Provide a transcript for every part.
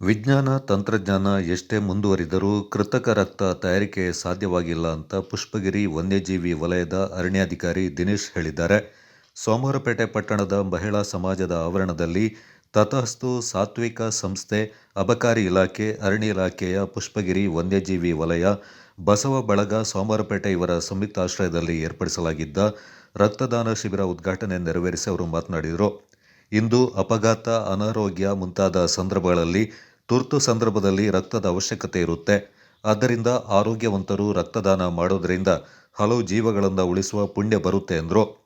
ವಿಜ್ಞಾನ, ತಂತ್ರಜ್ಞಾನ ಎಷ್ಟೇ ಮುಂದುವರಿದರೂ ಕೃತಕ ರಕ್ತ ತಯಾರಿಕೆ ಸಾಧ್ಯವಾಗಿಲ್ಲ ಅಂತ ಪುಷ್ಪಗಿರಿ ವನ್ಯಜೀವಿ ವಲಯದ ಅರಣ್ಯಾಧಿಕಾರಿ ದಿನೇಶ್ ಹೇಳಿದ್ದಾರೆ. ಸೋಮವಾರಪೇಟೆ ಪಟ್ಟಣದ ಮಹಿಳಾ ಸಮಾಜದ ಆವರಣದಲ್ಲಿ ತತಸ್ಥು ಸಾತ್ವಿಕ ಸಂಸ್ಥೆ, ಅಬಕಾರಿ ಇಲಾಖೆ, ಅರಣ್ಯ ಇಲಾಖೆಯ ಪುಷ್ಪಗಿರಿ ವನ್ಯಜೀವಿ ವಲಯ, ಬಸವ ಬಳಗ ಸೋಮವಾರಪೇಟೆ ಇವರ ಸಂಯುಕ್ತಾಶ್ರಯದಲ್ಲಿ ಏರ್ಪಡಿಸಲಾಗಿದ್ದ ರಕ್ತದಾನ ಶಿಬಿರ ಉದ್ಘಾಟನೆ ನೆರವೇರಿಸಿ ಅವರು ಮಾತನಾಡಿದರು. ಇಂದು ಅಪಘಾತ, ಅನಾರೋಗ್ಯ ಮುಂತಾದ ಸಂದರ್ಭಗಳಲ್ಲಿ ತುರ್ತು ಸಂದರ್ಭದಲ್ಲಿ ರಕ್ತದ ಅವಶ್ಯಕತೆ ಇರುತ್ತೆ. ಆದ್ದರಿಂದ ಆರೋಗ್ಯವಂತರು ರಕ್ತದಾನ ಮಾಡೋದರಿಂದ ಹಲವು ಜೀವಗಳನ್ನು ಉಳಿಸುವ ಪುಣ್ಯ ಬರುತ್ತೆ ಎಂದರು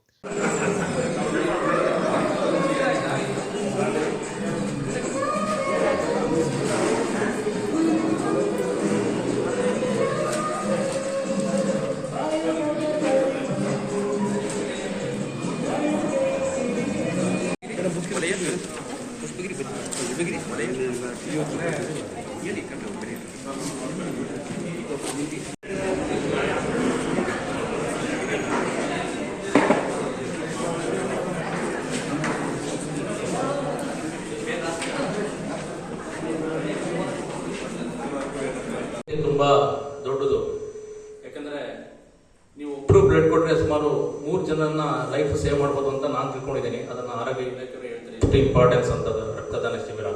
ತುಂಬಾ ದೊಡ್ಡದು. ಯಾಕಂದ್ರೆ ನೀವು ಒಬ್ರು ಬ್ಲಡ್ ಕೊಟ್ರೆ ಸುಮಾರು ಮೂರು ಜನನ್ನ ಲೈಫ್ ಸೇವ್ ಮಾಡ್ಬೋದು ಅಂತ ನಾನು ತಿಳ್ಕೊಂಡಿದ್ದೀನಿ. ಅದನ್ನ ಆರೋಗ್ಯ ಇಲಾಖೆ ಹೇಳ್ತೀನಿ ಎಷ್ಟು ಇಂಪಾರ್ಟೆನ್ಸ್ ಅಂತ ರಕ್ತದಾನ ಶಿಬಿರ.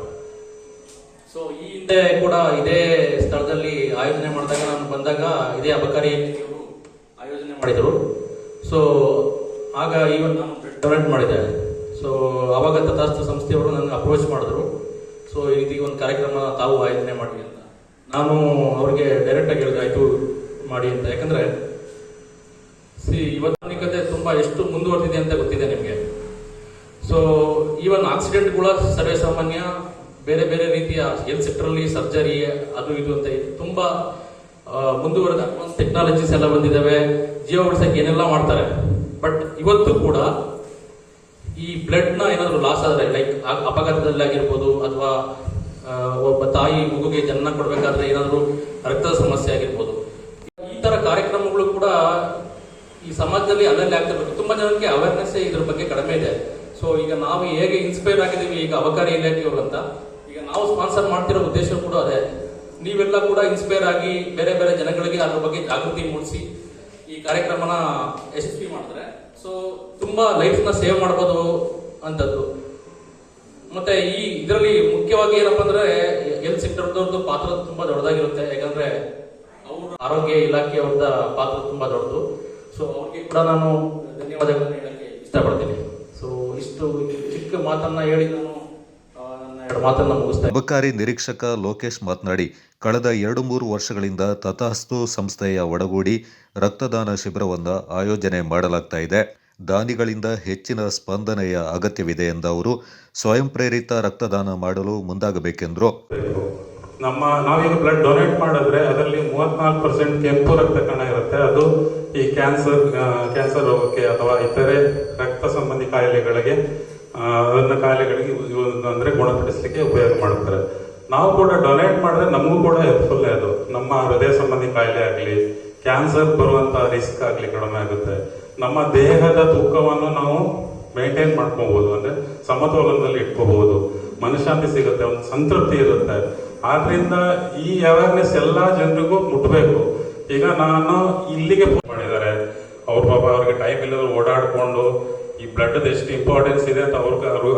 ಸೊ ಈ ಹಿಂದೆ ಕೂಡ ಇದೇ ಸ್ಥಳದಲ್ಲಿ ಆಯೋಜನೆ ಮಾಡಿದಾಗ ನಾನು ಬಂದಾಗ ಇದೇ ಅಬಕಾರಿ ಆಯೋಜನೆ ಮಾಡಿದರು. ಸೊ ಆಗ ಈವನ್ ನಾನು ಡೊನೇಟ್ ಮಾಡಿದೆ. ಸೊ ಅವಾಗ ತಥಾಸ್ತು ಸಂಸ್ಥೆಯವರು ನನಗೆ ಅಪ್ರೋಚ್ ಮಾಡಿದ್ರು. ಸೊ ಈ ರೀತಿ ಒಂದು ಕಾರ್ಯಕ್ರಮ ತಾವು ಆಯೋಜನೆ ಮಾಡಿ ಅಂತ. ನಾನು ಅವ್ರಿಗೆ ಡೈರೆಕ್ಟಾಗಿ ಹೇಳಿದೆ, ಆಯಿತು, ಮಾಡಿ ಅಂತ. ಯಾಕಂದರೆ ಸಿ ಇವತ್ತಾನಿಕತೆ ತುಂಬ ಎಷ್ಟು ಮುಂದುವರೆದಿದೆ ಅಂತ ಗೊತ್ತಿದೆ ನಿಮಗೆ. ಸೊ ಈವನ್ ಆಕ್ಸಿಡೆಂಟ್ ಕೂಡ ಸರ್ವೇ ಸಾಮಾನ್ಯ ಬೇರೆ ಬೇರೆ ರೀತಿಯ ಎಲ್ ಸೆಕ್ಟರ್ ಅಲ್ಲಿ ಸರ್ಜರಿ, ಅದು ಇದು ಅಂತ ಇದೆ. ತುಂಬಾ ಮುಂದುವರೆದ ಅಡ್ವಾನ್ಸ್ ಟೆಕ್ನಾಲಜೀಸ್ ಎಲ್ಲ ಬಂದಿದ್ದಾವೆ ಜೀವ ಉಳಿಸೋಕೆ ಏನೆಲ್ಲ ಮಾಡ್ತಾರೆ. ಬಟ್ ಇವತ್ತು ಕೂಡ ಈ ಬ್ಲಡ್ನ ಏನಾದ್ರು ಲಾಸ್ ಆದ್ರೆ ಲೈಕ್ ಅಪಘಾತದಲ್ಲಿ ಆಗಿರ್ಬೋದು ಅಥವಾ ಒಬ್ಬ ತಾಯಿ ಮಗುಗೆ ಜನ್ಮ ಕೊಡ್ಬೇಕಾದ್ರೆ ಏನಾದ್ರು ರಕ್ತದ ಸಮಸ್ಯೆ ಆಗಿರ್ಬೋದು. ಈ ತರ ಕಾರ್ಯಕ್ರಮಗಳು ಕೂಡ ಈ ಸಮಾಜದಲ್ಲಿ ಅಲ್ಲಲ್ಲಿ ಆಗ್ತಿರ್ಬೇಕು. ತುಂಬಾ ಜನಕ್ಕೆ ಅವೇರ್ನೆಸ್ ಇದ್ರ ಬಗ್ಗೆ ಕಡಿಮೆ ಇದೆ. ಸೊ ಈಗ ನಾವು ಹೇಗೆ ಇನ್ಸ್ಪೈರ್ ಆಗಿದ್ದೀವಿ, ಈಗ ಅಬಕಾರಿ ಇಲಾಖೆಯವರು ಅಂತ ನಾವು ಸ್ಪಾನ್ಸರ್ ಮಾಡ್ತಿರೋ ಉದ್ದೇಶ ಕೂಡ ಅದೇ. ನೀವೆಲ್ಲ ಕೂಡ ಇನ್ಸ್ಪೈರ್ ಆಗಿ ಬೇರೆ ಬೇರೆ ಜನಗಳಿಗೆ ಅದ್ರ ಬಗ್ಗೆ ಜಾಗೃತಿ ಮೂಡಿಸಿ ಈ ಕಾರ್ಯಕ್ರಮನ ಯಶಸ್ವಿ ಮಾಡಿದ್ರೆ. ಸೊ ತುಂಬಾ ಲೈಫ್ನ ಸೇವ್ ಮಾಡ್ಬೋದು ಅಂತದ್ದು. ಮತ್ತೆ ಈ ಇದರಲ್ಲಿ ಮುಖ್ಯವಾಗಿ ಏನಪ್ಪಾ ಅಂದ್ರೆ ಹೆಲ್ತ್ ಸೆಕ್ಟರ್ದವ್ರದ್ದು ಪಾತ್ರ ತುಂಬಾ ದೊಡ್ಡದಾಗಿರುತ್ತೆ. ಯಾಕಂದ್ರೆ ಅವ್ರ ಆರೋಗ್ಯ ಇಲಾಖೆಯವ್ರದ ಪಾತ್ರ ತುಂಬಾ ದೊಡ್ಡದು. ಸೊ ಅವ್ರಿಗೆ ಕೂಡ ನಾನು ಧನ್ಯವಾದಗಳನ್ನ ಹೇಳಕ್ಕೆ ಇಷ್ಟಪಡ್ತೀನಿ. ಸೊ ಇಷ್ಟು ಚಿಕ್ಕ ಮಾತನ್ನ ಹೇಳಿ ನಾನು ಮಾತನ್ನ ಮುಗಿಸ್ತಾರೆ ಅಬಕಾರಿ ನಿರೀಕ್ಷಕ ಲೋಕೇಶ್ ಮಾತನಾಡಿ ಕಳೆದ ಎರಡು ಮೂರು ವರ್ಷಗಳಿಂದ ತಥಾಸ್ತು ಸಂಸ್ಥೆಯ ಒಡಗೂಡಿ ರಕ್ತದಾನ ಶಿಬಿರವನ್ನು ಆಯೋಜನೆ ಮಾಡಲಾಗ್ತಾ ಇದೆ. ದಾನಿಗಳಿಂದ ಹೆಚ್ಚಿನ ಸ್ಪಂದನೆಯ ಅಗತ್ಯವಿದೆ ಎಂದ ಅವರು ಸ್ವಯಂ ಪ್ರೇರಿತ ರಕ್ತದಾನ ಮಾಡಲು ಮುಂದಾಗಬೇಕೆಂದರು. ನಮ್ಮ ನಾವೀಗ ಬ್ಲಡ್ ಡೊನೇಟ್ ಮಾಡಿದ್ರೆ ಅದರಲ್ಲಿ ಮೂವತ್ನಾಲ್ಕು ಪರ್ಸೆಂಟ್ ಕೆಂಪು ರಕ್ತ ಕಣ ಇರುತ್ತೆ. ಅದು ಈ ಕ್ಯಾನ್ಸರ್ ಕ್ಯಾನ್ಸರ್ ರೋಗಕ್ಕೆ ಅಥವಾ ಇತರೆ ರಕ್ತ ಸಂಬಂಧಿ ಕಾಯಿಲೆಗಳಿಗೆ ಅದನ್ನ ಕಾಯಿಲೆಗಳಿಗೆ ಅಂದ್ರೆ ಗುಣಪಡಿಸಲಿಕ್ಕೆ ಉಪಯೋಗ ಮಾಡ್ತಾರೆ. ನಾವು ಕೂಡ ಡೊನೇಟ್ ಮಾಡಿದ್ರೆ ನಮಗೂ ಕೂಡ ಹೆಲ್ಪ್ಫುಲ್ ಅದು. ನಮ್ಮ ಹೃದಯ ಸಂಬಂಧಿ ಕಾಯಿಲೆ ಆಗಲಿ ಕ್ಯಾನ್ಸರ್ ಬರುವಂತಹ ರಿಸ್ಕ್ ಆಗಲಿ ಕಡಿಮೆ ಆಗುತ್ತೆ. ನಮ್ಮ ದೇಹದ ತೂಕವನ್ನು ನಾವು ಮೇಂಟೈನ್ ಮಾಡ್ಕೋಬಹುದು ಅಂದ್ರೆ ಸಮತೋಲನದಲ್ಲಿ ಇಟ್ಕೋಬಹುದು ಮನಃಶಾಂತಿ ಸಿಗುತ್ತೆ, ಒಂದು ಸಂತೃಪ್ತಿ ಇರುತ್ತೆ. ಆದ್ರಿಂದ ಈ ಅವೇರ್ನೆಸ್ ಎಲ್ಲಾ ಜನರಿಗೂ ಮುಟ್ಬೇಕು. ಈಗ ನಾನು ಇಲ್ಲಿಗೆ ಫೋನ್ ಮಾಡಿದ್ದಾರೆ. ಅವ್ರ ಪಾಪ ಅವ್ರಿಗೆ ಟೈಮ್ ಇಲ್ಲದ್ರು ಓಡಾಡ್ಕೊಂಡು ಈ ಬ್ಲಡ್ ಎಷ್ಟು ಇಂಪಾರ್ಟೆನ್ಸ್ ಇದೆ ಅಂತ ಅವ್ರ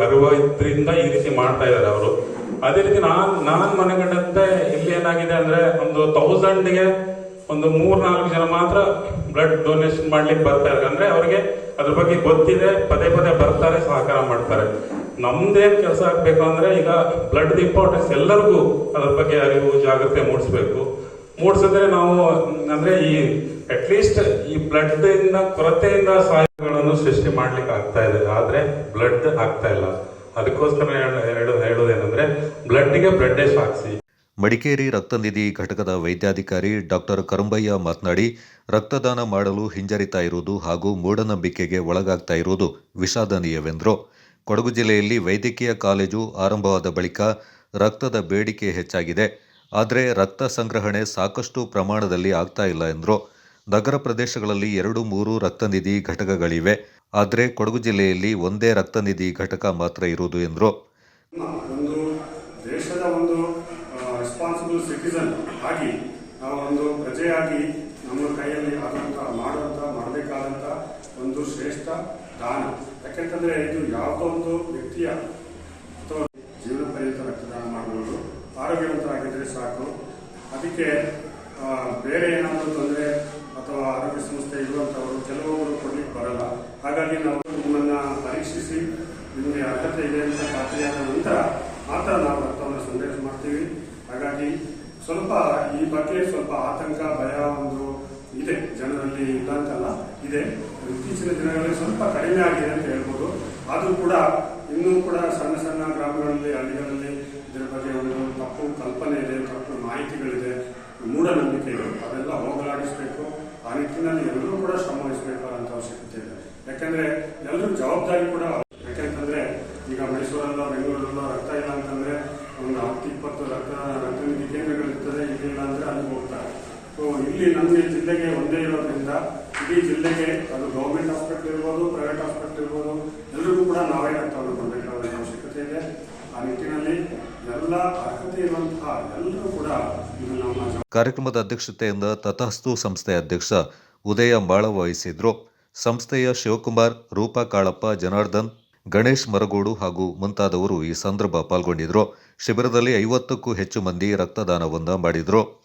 ಅರಿವು ಇದ್ರಿಂದ ಈ ರೀತಿ ಮಾಡ್ತಾ ಇದ್ದಾರೆ ಅವರು. ಅದೇ ರೀತಿ ನಾನ್ ನಾನ್ ಮನೆಗಂಡಂತೆ ಇಲ್ಲಿ ಏನಾಗಿದೆ ಅಂದ್ರೆ ಒಂದು ತೌಸಂಡ್ಗೆ ಒಂದು ಮೂರ್ ನಾಲ್ಕು ಜನ ಮಾತ್ರ ಬ್ಲಡ್ ಡೊನೇಷನ್ ಮಾಡ್ಲಿಕ್ಕೆ ಬರ್ತಾ ಇದ್ದಾರೆ ಅಂದ್ರೆ ಅವ್ರಿಗೆ ಅದ್ರ ಬಗ್ಗೆ ಗೊತ್ತಿದೆ, ಪದೇ ಪದೇ ಬರ್ತಾರೆ, ಸಹಕಾರ ಮಾಡ್ತಾರೆ. ನಮ್ದೇನ್ ಕೆಲಸ ಆಗ್ಬೇಕು ಅಂದ್ರೆ ಈಗ ಬ್ಲಡ್ ಇಂಪಾರ್ಟೆನ್ಸ್ ಎಲ್ಲರಿಗೂ ಅದ್ರ ಬಗ್ಗೆ ಅರಿವು ಜಾಗೃತಿ ಮೂಡಿಸ್ಬೇಕು. ಮೂಡಿಸಿದ್ರೆ ನಾವು, ಅಂದ್ರೆ ಈ ಅಟ್ಲೀಸ್ಟ್ ಈ ಬ್ಲಡ್ ಇಂದ ಕೊರತೆಯಿಂದ ಸಾಯಗಳನ್ನು ಸೃಷ್ಟಿ ಮಾಡ್ಲಿಕ್ಕೆ ಆಗ್ತಾ ಇದೆ. ಆದ್ರೆ ಬ್ಲಡ್ ಆಗ್ತಾ ಇಲ್ಲ. ಅದಕ್ಕೋಸ್ಕರ ಹೇಳ- ಹೇಳು ಹೇಳೋದೇನಂದ್ರೆ ಬ್ಲಡ್ಗೆ ಬ್ಲಡ್ಡೇ ಸಾಕ್ಷಿ ಮಡಿಕೇರಿ ರಕ್ತನಿಧಿ ಘಟಕದ ವೈದ್ಯಾಧಿಕಾರಿ ಡಾಕ್ಟರ್ ಕರಂಬಯ್ಯ ಮಾತನಾಡಿ, ರಕ್ತದಾನ ಮಾಡಲು ಹಿಂಜರಿತಾ ಇರುವುದು ಹಾಗೂ ಮೂಢನಂಬಿಕೆಗೆ ಒಳಗಾಗ್ತಾ ಇರುವುದು ವಿಷಾದನೀಯವೆಂದರು. ಕೊಡಗು ಜಿಲ್ಲೆಯಲ್ಲಿ ವೈದ್ಯಕೀಯ ಕಾಲೇಜು ಆರಂಭವಾದ ಬಳಿಕ ರಕ್ತದ ಬೇಡಿಕೆ ಹೆಚ್ಚಾಗಿದೆ. ಆದರೆ ರಕ್ತ ಸಂಗ್ರಹಣೆ ಸಾಕಷ್ಟು ಪ್ರಮಾಣದಲ್ಲಿ ಆಗ್ತಾ ಇಲ್ಲ ಎಂದರು. ನಗರ ಪ್ರದೇಶಗಳಲ್ಲಿ ಎರಡು ಮೂರು ರಕ್ತನಿಧಿ ಘಟಕಗಳಿವೆ. ಆದರೆ ಕೊಡಗು ಜಿಲ್ಲೆಯಲ್ಲಿ ಒಂದೇ ರಕ್ತನಿಧಿ ಘಟಕ ಮಾತ್ರ ಇರುವುದು ಎಂದರು. ದೇಶದ ಒಂದು ರೆಸ್ಪಾನ್ಸಿಬಲ್ ಆಗಿ ಪ್ರಜೆಯಾಗಿ ನಮ್ಮ ಕೈಯಲ್ಲಿ ಒಂದು ಶ್ರೇಷ್ಠ ದಾನ. ಯಾಕೆಂತಂದ್ರೆ ಇದು ಯಾವುದೋ ಒಂದು ವ್ಯಕ್ತಿಯ ಏನಾದರೂ ತೊಂದರೆ ಅಥವಾ ಆರೋಗ್ಯ ಸಂಸ್ಥೆ ಇರುವಂಥವರು ಕೆಲವೊಬ್ಬರು ಕೊಡ್ಲಿಕ್ಕೆ ಬರಲ್ಲ. ಹಾಗಾಗಿ ನಾವು ನಿಮ್ಮನ್ನು ಪರೀಕ್ಷಿಸಿ, ನಿಮಗೆ ಅರ್ಹತೆ ಇದೆ ಅಂತ ಖಾತ್ರಿಯಾದ ನಂತರ ಮಾತ್ರ ನಾವು ರಕ್ತವನ್ನು ಸಂದೇಶ ಮಾಡ್ತೀವಿ. ಹಾಗಾಗಿ ಸ್ವಲ್ಪ ಈ ಬಗ್ಗೆ ಸ್ವಲ್ಪ ಆತಂಕ, ಭಯ ಒಂದು ಇದೆ. ಜನರಲ್ಲಿ ಇಲ್ಲ ಅಂತಲ್ಲ ಇದೆ. ಇತ್ತೀಚಿನ ದಿನಗಳಲ್ಲಿ ಸ್ವಲ್ಪ ಕಡಿಮೆ ಆಗಿದೆ ಅಂತ ಹೇಳ್ಬೋದು. ಆದರೂ ಕೂಡ ಇನ್ನೂ ಕೂಡ ಸಣ್ಣ ಸಣ್ಣ ಗ್ರಾಮಗಳಲ್ಲಿ, ಹಳ್ಳಿಗಳಲ್ಲಿ ಇದರ ಬಗ್ಗೆ ಒಂದು ತಪ್ಪು ಕಲ್ಪನೆ ಇದೆ, ತಪ್ಪು ಮಾಹಿತಿಗಳಿದೆ ಮೂಢನಂಬಿಕೆ ಇದೆ ಆ ನಿಟ್ಟಿನಲ್ಲಿ ಎಲ್ಲರೂ ಕೂಡ ಶ್ರಮವಹಿಸಬೇಕು ಅಂತ ಅವಶ್ಯಕತೆ ಇದೆ. ಯಾಕಂದ್ರೆ ಎಲ್ಲರೂ ಜವಾಬ್ದಾರಿ ಕೂಡ ಯಾಕಂತಂದ್ರೆ ಈಗ ಮೈಸೂರಲ್ಲೋ, ಬೆಂಗಳೂರಲ್ಲೋ ರಕ್ತ ಇಲ್ಲ ಅಂತಂದ್ರೆ ಒಂದು ಹತ್ತು, ಇಪ್ಪತ್ತು ರಕ್ತ ರಕ್ತ ನಿಧಿ ಕೇಂದ್ರಗಳಿರ್ತದೆ ಇಲ್ಲಿಲ್ಲ ಅಂದ್ರೆ ಅಲ್ಲಿ ಹೋಗ್ತಾರೆ ಸೊ ಇಲ್ಲಿ ನಮ್ಮ ಜಿಲ್ಲೆಗೆ ಒಂದೇ ಇರೋದ್ರಿಂದ ಇಡೀ ಜಿಲ್ಲೆಗೆ ಅದು ಗೌರ್ಮೆಂಟ್ ಹಾಸ್ಪಿಟಲ್ ಇರ್ಬೋದು ಪ್ರೈವೇಟ್ ಹಾಸ್ಪಿಟಲ್ ಇರ್ಬೋದು, ಎಲ್ರಿಗೂ ಕೂಡ ನಾವೇ ರಕ್ತವನ್ನು ಕೊಡಬೇಕಾದ ಅವಶ್ಯಕತೆ ಇದೆ. ಆ ನಿಟ್ಟಿನಲ್ಲಿ ಕಾರ್ಯಕ್ರಮದ ಅಧ್ಯಕ್ಷತೆಯಿಂದ ತಥಾಸ್ತು ಸಂಸ್ಥೆಯ ಅಧ್ಯಕ್ಷ ಉದಯ ಬಾಳ ವಹಿಸಿದ್ರು. ಸಂಸ್ಥೆಯ ಶಿವಕುಮಾರ್, ರೂಪಾ ಕಾಳಪ್ಪ, ಜನಾರ್ದನ್, ಗಣೇಶ್ ಮರಗೋಡು ಹಾಗೂ ಮುಂತಾದವರು ಈ ಸಂದರ್ಭ ಪಾಲ್ಗೊಂಡಿದ್ರು. ಶಿಬಿರದಲ್ಲಿ ಐವತ್ತಕ್ಕೂ ಹೆಚ್ಚು ಮಂದಿ ರಕ್ತದಾನವನ್ನು ಮಾಡಿದ್ರು.